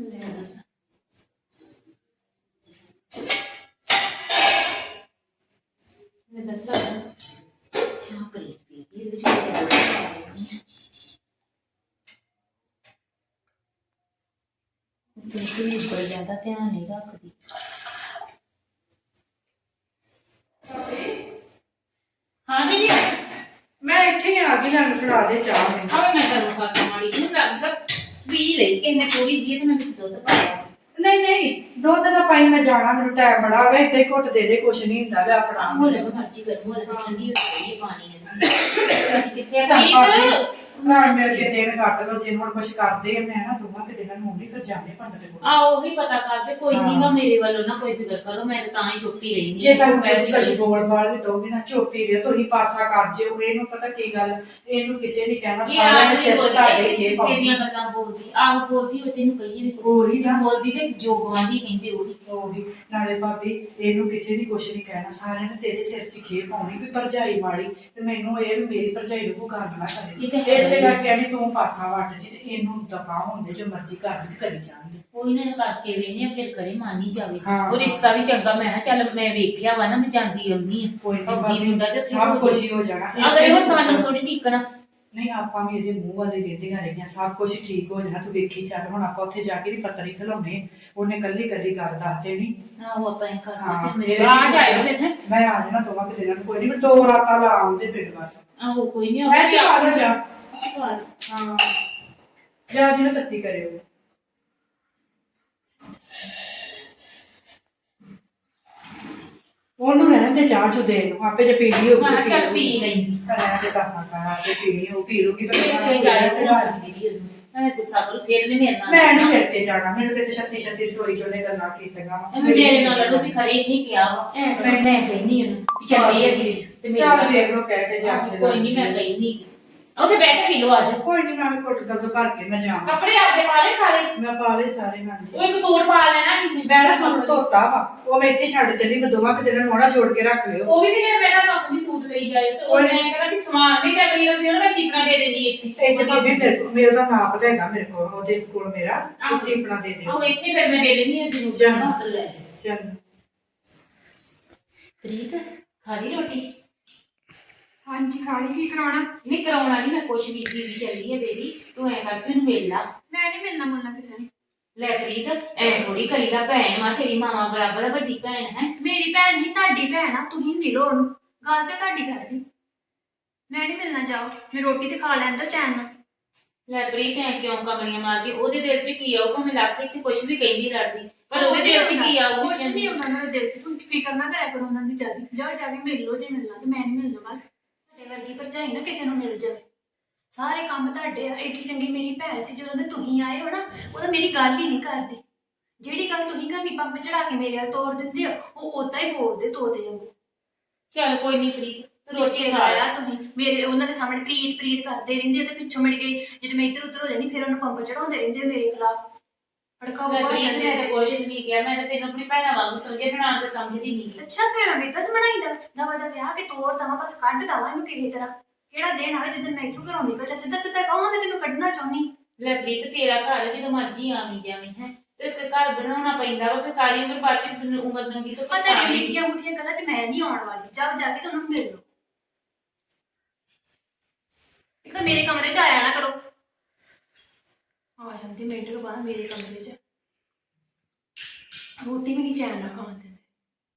ਲੈ ਦੱਸ ਮੈਂ ਦੱਸ ਲਾ ਚਾਹ ਪੀ ਪੀ ਇਹਦੇ ਵਿੱਚ ਕੋਈ ਗੱਲ ਨਹੀਂ ਹੈ ਬਿਲਕੁਲ ਹੀ ਬੜਾ ਜ਼ਿਆਦਾ ਧਿਆਨ ਨਹੀਂ ਰੱਖਦੀ ਹਾਂ ਦੀਦੀ ਮੈਂ ਇੱਥੇ ਆ ਗਈ ਲੈਣ ਫੜਾ ਦੇ ਚਾਹ ਮੈਨੂੰ ਆਵੇ ਮੈਂ ਤੁਹਾਨੂੰ ਕਾਤਾ ਮਾੜੀ ਨੂੰ ਲੱਗਦਾ ਪੀ ਲਈ ਕਿ ਇਹਨੇ ਜਿਹੀ ਤੇ ਮੈਂ ਵਿੱਚ ਦੁੱਧ ਪਾਇਆ ਨਹੀਂ ਨਹੀਂ ਦੁੱਧ ਨਾ ਪਾਈ ਮੈਂ ਜਾਣਾ ਮੈਨੂੰ ਟਾਈਮ ਬੜਾ ਹੋ ਗਿਆ ਇੱਥੇ ਘੁੱਟ ਦੇ ਦੇ ਕੁਛ ਨਹੀਂ ਹੁੰਦਾ ਲੈ ਫੜਾ ਹੋ ਲੈ ਖਰਚੀ ਕਰੂੰ ਉਹ ਠੰਡੀ ਹੋ ਗਈ ਹੈ। ਪਾਣੀ ਇਹਨੂੰ ਕਿੱਥੇ ਪ੍ਰੀਤ ਨਾਲ ਮਿਲ ਕੇ ਦਿਨ ਕੱਟ ਲੋ ਜੇ ਹੁਣ ਕੁਛ ਕਰਦੇ ਆ ਮੈਂ ਨਾ ਦੋਵਾਂ ਕਿ ਦਿਨਾਂ ਨੂੰ ਨਹੀਂ ਫਿਰ ਜਾਣੇ ਪੰਡ ਦੇ ਕੋਲ। ਆ ਉਹੀ ਪਤਾ ਕਰਦੇ ਕੋਈ ਨਹੀਂਗਾ ਮੇਰੇ ਵੱਲੋਂ ਨਾ ਕੋਈ ਫਿਕਰ ਕਰੋ ਮੈਂ ਤਾਂ ਹੀ ਚੁੱਪੀ ਰਹੀ ਜੇ ਤੁਹਾਨੂੰ ਕਸ਼ ਬੋਲ ਬਾਲ ਵੀ ਦੋਗੇ ਨਾ ਚੁੱਪੀ ਰਿਓ ਤੁਸੀਂ ਪਾਸਾ ਕਰ ਜਿਓ ਇਹਨੂੰ ਪਤਾ ਕੀ ਗੱਲ ਇਹਨੂੰ ਕਿਸੇ ਨੇ ਕਹਿਣਾ ਇਹ ਸਾਰਿਆਂ ਨੇ ਆਪ ਸਿਰ ਨਹੀਂ ਤੇ ਤੁਹਾਡੇ ਬੋਲਦੀ ਖੇ ਕਿਸੇ ਦੀਆਂ ਪਾਉਂਦੀ ਗੱਲਾਂ ਬੋਲਦੀ ਆਪ ਬੋਲਦੀ ਹੋਏ ਤੈਨੂੰ ਕਹੀਏ ਵੀ ਕੋਈ ਉਹੀ ਨਾ। ਬੋਲਦੀ ਤੇ ਜੋ ਗਵਾਂਢੀ ਕਹਿੰਦੇ ਉਹੀ। ਉਹੀ ਨਾਲੇ ਭਾਬੀ ਇਹਨੂੰ ਕਿਸੇ ਨੇ ਕੁਛ ਨਹੀਂ ਕਹਿਣਾ ਸਾਰਿਆਂ ਨੇ ਤੇਰੇ ਸਿਰ 'ਚ ਖੇ ਪਾਉਣੀ ਵੀ ਭਰਜਾਈ ਮਾੜੀ ਤੇ ਮੈਨੂੰ ਇਹ ਵੀ ਮੇਰੀ ਭਰਜਾਈ ਨੂੰ ਕੋਈ ਗੱਲ ਨਾ ਇਹ ਤਾਂ ਕਰੇ ਹੈ। ਇਸੇ ਹੀ। ਕਰਕੇ ਕਹਿੰਦੀ ਤੂੰ ਪਾਸਾ ਵੱਟ ਜੀ ਤੇ ਇਹਨੂੰ ਦਫਾ ਹੁੰਦੇ ਜੋ ਮਰਜ਼ੀ ਕਰ ਦੇ ਕਰੀ ਜਾਣਗੇ। ਕੋਈ ਨਾ ਕਰਕੇ ਵੇਨੇ ਫਿਰ ਕਰੇ ਮੰਨ ਜਾਵੇ। ਹਾਂ। ਉਹ ਰਿਸ਼ਤਾ ਵੀ ਚੰਗਾ ਮੈਂ ਕਿਹਾ ਚੱਲ ਮੈਂ ਵੇਖਿਆ ਵਾ ਨਾ ਮੈਂ ਜਾਂਦੀ ਆਉਣੀ ਆ। ਕੋਈ ਨੀ ਫੌਜੀ ਭਾਬੀ, ਮੁੰਡਾ ਤੇ ਸਭ ਜਾਏ। ਹੀ ਹੋ ਜਾਣਾ। ਅਗਰ ਇਸੇ ਉਹ ਨੂੰ ਸਾਨੂੰ ਥੋੜੀ ਟਿਕਣਾ ਨਹੀਂ ਆਪਾਂ ਵੀ ਇਹਦੇ ਮੂੰਹ ਵੱਲ ਵੇਖਦੀਆਂ ਰਹੀਆਂ ਸਭ ਕੁਝ ਠੀਕ ਹੋ ਜਾਣਾ ਤੂੰ ਵੇਖੀ ਚੱਲ ਹੁਣ ਆਪਾਂ ਉੱਥੇ ਜਾ ਕੇ ਦੀ ਪੱਤਰੀ ਖਲਾਉਣੇ ਉਹਨੇ ਕੱਲੀ ਕੱਲੀ ਗੱਲ ਦੱਸ ਦੇਣੀ ਆਹੋ ਆਪਾਂ ਇਹ ਕਰਦੇ ਹਾਂ ਫਿਰ ਮੇਰੇ ਮੇਰੇ ਆ ਜਾਇਓ ਫਿਰ ਹੈਂ। ਮੈਂ ਆ ਜਾਣਾ ਦੋਵਾਂ ਕਿ ਦਿਨਾਂ ਨੂੰ ਕੋਈ ਨਹੀਂ ਮੈਂ ਦੋ ਰਾਤਾਂ ਲਾ ਆਉਂਦੇ ਪਿੰਡ ਬਸ ਆਹੋ ਕੋਈ ਨਹੀਂ ਮੈਂ ਜਾ। ਆ ਜਾ। ਜਾ ਹਾਂ। ਜਾ ਜੀ ਨਾ ਤੱਤੀ ਕਰਿਓ। ਉਹਨੂੰ ਰਹਿਣ ਦੇ ਚਾਹ ਚੁ ਦੇਣ ਨੂੰ। ਆਪੇ ਜੇ ਪੀਣੀ ਹੋਊਗੀ ਮੈਂ ਕਿਹਾ ਚੱਲ। ਪੀ ਲੈਂਦੀ। ਦੇ ਕਰਨਾ ਪੈਣਾ ਆਪੇ ਪੀਣੀ ਹੋ ਪੀ ਲੂਗੀ ਤਾਂ ਫਿਰ ਤੇ ਜਾਇਆ ਚੜਾ ਦਿੰਦੀ। ਮੈਂ ਗੁੱਸਾ ਕਰੂ ਫਿਰ ਨਹੀਂ ਮੇਰੇ ਨਾਲ ਮੈਂ ਨਹੀਂ ਮੇਰੇ ਤੇ ਜਾਣਾ। ਮੈਨੂੰ ਤੇ ਛੱਤੀ ਛੱਤੀ ਰਸੋਈ ਚੋਂ ਗੱਲਾਂ ਕੀਤੀਆਂ ਵਾਂ। ਐਵੇਂ ਮੇਰੇ ਨਾਲ ਲੜੋ ਤੇ ਖਰੇ ਨਹੀਂ ਕਿਹਾ ਵਾ। ਐ ਤਾਂ ਮੈਂ ਕਹਿੰਦੀ ਉਹਨੂੰ ਵੀ ਚੱਲੀ ਹੈਗੀ ਤੇ ਮੇਰੇ ਚੱਲ ਨਾਲ ਵੇਖ ਲੋ ਕਹਿ ਕੇ ਜਾ ਕੇ ਕੋਈ ਨਹੀਂ ਮੈਂ ਗਈ ਨਹੀਂ ਉੱਥੇ ਬੈਠ ਕੇ ਪੀ ਲਓ ਅੱਜ। ਕੋਈ ਨਹੀਂ ਮੈਂ ਘੁੱਟ ਦੱਬ ਭਰ ਕੇ ਮੈਂ ਜਾਵਾਂ। ਕੱਪੜੇ ਆਪਦੇ ਪਾ ਲਏ ਸਾਰੇ? ਮੈਂ ਪਾ ਲਏ ਸਾਰੇ ਉਹ ਇੱਕ ਸੂਟ ਪਾ ਲੈਣਾ ਸੀ। ਮੈਂ ਨਾ ਸੂਟ ਧੋਤਾ ਵਾ। ਉਹ ਮੈਂ ਇੱਥੇ ਛੱਡ ਚੱਲੀ ਮੈਂ ਦੋਵਾਂ ਕਿ ਨੂੰ ਆਉਣਾ ਜੋੜ ਕੇ ਰੱਖ ਲਿਓ। ਉਹ ਵੀ ਤੇ ਜਿਹੜਾ ਮੇਰਾ ਨੌਕ ਦੀ ਸੂਟ ਲਈ ਜਾਏ ਤੇ ਉਹ ਕੋਈ ਮੈਂ ਕਹਿੰਦਾ ਕਿ ਸਮਾਨ ਨਹੀਂ ਤੇ ਅਗਲੀ ਵਾਰ ਮੈਂ ਸੀਪਣਾ ਦੇ ਦੇਣੀ ਇੱਥੇ। ਇੱਥੇ ਭਾਬੀ ਮੇਰੇ ਕੋਲ ਮੇਰੇ ਦਾ ਨਾਪ ਤਾਂ ਹੈਗਾ ਮੇਰੇ ਕੋਲ ਉਹਦੇ ਕੋਲ ਮੇਰਾ। ਆਪਣਾ ਦੇ ਦਿਓ। ਆਹੋ ਇੱਥੇ ਫਿਰ ਮੈਂ ਦੇ ਦੇਣੀ ਹੈ ਜਿਹਨੂੰ ਚੰਗਾ। ਜਾਣਾ ਉੱਧਰ ਲੈ ਜਾਓ। ਚੰਗਾ। ਪ੍ਰੀਤ ਖਾ ਲਈ ਰੋਟੀ? ਹਾਂਜੀ ਖਾਣੀ ਕੀ ਕਰਾਉਣਾ? ਨਹੀਂ ਕਰਾਉਣਾ ਨਹੀਂ ਮੈਂ ਕੁਛ ਵੀ ਦੀਦੀ ਚੱਲੀ ਹੈ ਦੇਦੀ ਤੂੰ ਐ ਕਰ ਤੂੰ ਇਹਨੂੰ ਮਿਲ ਲਾ ਮੈਂ ਨਹੀਂ ਮਿਲਣਾ ਮੁਲਣਾ ਕਿਸੇ ਨੂੰ। ਲੈ ਪ੍ਰੀਤ ਐ ਥੋੜੀ ਕਰੀਦਾ ਭੈਣ ਵਾ ਤੇਰੀ ਮਾਵਾ ਬਰਾਬਰ ਆ, ਵੱਡੀ ਭੈਣ ਹੈ। ਮੇਰੀ ਭੈਣ ਨਹੀਂ ਤੁਹਾਡੀ ਭੈਣ ਆ ਤੁਸੀਂ ਮਿਲੋ ਉਹਨੂੰ। ਗੱਲ ਤੇ ਤੁਹਾਡੀ ਕਰਦੀ। ਮੈਂ ਨਹੀਂ ਮਿਲਣਾ ਜਾਓ। ਮੈਂ ਰੋਟੀ ਤੇ ਖਾ ਲੈਣ ਦੋ ਚੈਨ ਨਾਲ ਲੈ ਪ੍ਰੀਤ ਐ ਕਿਉਂ ਕਮਲੀਆਂ ਮਾਰਦੀ? ਉਹਦੇ ਦਿਲ 'ਚ ਕੀ ਆਊ ਭਾਵੇਂ ਲੱਖ ਇੱਥੇ ਕੁਛ ਵੀ ਕਹਿੰਦੀ ਲੜਦੀ ਪਰ ਉਹਦੇ ਦਿਲ 'ਚ ਕੀ ਆਊ ਕੁਝ ਨਹੀਂ ਉਹਨਾਂ ਦੇ ਦਿਲ 'ਚ। ਤੂੰ ਫਿਕਰ ਨਾ ਕਰਿਆ ਕਰੋ ਉਹਨਾਂ ਦੀ ਜ਼ਿਆਦਾ। ਜਾਓ ਜਾ ਕੇ ਮਿਲ ਲਓ ਜੇ ਮਿਲਣਾ ਤੇ ਮੈਂ ਨਹੀਂ ਮਿਲਣਾ ਬਸ। ਤੇ ਵਰਗੀ ਭਰਜਾਈ ਨਾ ਕਿਸੇ ਨੂੰ ਮਿਲ ਜਾਵੇ। ਸਾਰੇ ਕੰਮ ਤੁਹਾਡੇ ਆ। ਏਡੀ ਚੰਗੀ ਮੇਰੀ ਭੈਣ ਸੀ ਜਦੋਂ ਦੇ ਤੁਸੀਂ ਆਏ ਹੋ ਨਾ ਉਹ ਤਾਂ ਮੇਰੀ ਗੱਲ ਹੀ ਨਹੀਂ ਕਰਦੀ। ਜਿਹੜੀ ਗੱਲ ਤੁਸੀਂ ਕਰਨੀ ਪੰਪ ਚੜਾ ਕੇ ਮੇਰੇ ਵੱਲ ਤੋਰ ਦਿੰਦੇ ਹੋ ਉਹ ਉਦਾਂ ਹੀ ਬੋਲਦੇ ਤੋਤੇ ਵਾਂਗੂ ਚੱਲ ਕੋਈ ਨਹੀਂ ਪ੍ਰੀਤ ਤੂੰ ਰੋਟੀ ਖਾ ਲੈ ਤੁਸੀਂ। ਮੇਰੇ ਉਹਨਾਂ ਦੇ ਸਾਹਮਣੇ ਪ੍ਰੀਤ ਪ੍ਰੀਤ ਕਰਦੇ ਰਹਿੰਦੇ ਤੇ ਪਿੱਛੋਂ ਮਿਲ ਗਈ ਜਦੋਂ ਮੈਂ ਇੱਧਰ ਉੱਧਰ ਹੋ ਜਾਨੀ ਫਿਰ ਉਹਨੂੰ ਪੰਪ ਚੜਾਉਂਦੇ ਰਹਿੰਦੇ ਮੇਰੇ ਖਿਲਾਫ। ਭੜਕਾਊ ਮੈਂ ਦਿੰਦੇ ਤਾਂ ਕੁਛ ਵੀ ਨਹੀਂ ਕਿਹਾ। ਮੈਂ ਤਾਂ ਤੈਨੂੰ ਆਪਣੀ ਭੈਣਾਂ ਵਾਂਗ ਸਮਝਿਆ ਬਣਾ ਤੇ ਸਮਝਦੀ ਨਹੀਂ ਅੱਛਾ ਭੈਣਾ ਨੇ ਤਾਂ ਬਣਾਈਦਾ ਦਵਾ ਦਾ ਵਿਆਹ ਕੇ ਤੋਰ ਦਵਾ ਬਸ ਕੱਢ ਦਵਾ ਇਹਨੂੰ ਕਿਸੇ ਤਰ੍ਹਾਂ। ਕਿਹੜਾ ਦਿਨ ਆਵੇ ਜਦੋਂ ਮੈਂ ਇੱਥੋਂ ਘਰੋਂ ਨਿਕਲ ਜਾ ਸਿੱਧਾ ਸਿੱਧਾ ਕਹਾਂ ਮੈਂ ਤੈਨੂੰ ਕੱਢਣਾ ਚਾਹੁੰਨੀ ਲੈ ਪ੍ਰੀਤ ਤੇਰਾ ਘਰ ਹੈ, ਜਦੋਂ ਮਰਜ਼ੀ ਆਵੀਂ ਜਾਵੀਂ ਹੈ। ਤੇ ਇਸ ਘਰ ਬਣਾਉਣਾ ਪੈਂਦਾ ਵਾ ਫਿਰ ਸਾਰੀ ਉਮਰ ਬਾਅਦ ਉਮਰ ਨੰਗੀ ਤੋਂ ਮਿੱਠੀਆਂ ਮੁੱਠੀਆਂ ਗੱਲਾਂ 'ਚ ਮੈਂ ਨਹੀਂ ਆਉਣ ਵਾਲੀ। ਜਾਓ ਜਾ ਕੇ ਤੁਹਾਨੂੰ ਮਿਲ ਲਓ। ਇੱਕ ਤਾਂ ਮੇਰੇ ਕਮਰੇ 'ਚ ਆਇਆ ਨਾ ਕਰੋ। ਆ ਜਾਂਦੀ ਮਿੰਟ ਤੋਂ ਬਾਅਦ ਮੇਰੇ ਕਮਰੇ 'ਚ। ਰੋਟੀ ਵੀ ਨਹੀਂ ਚੈਨ ਨਾਲ ਖਾਣ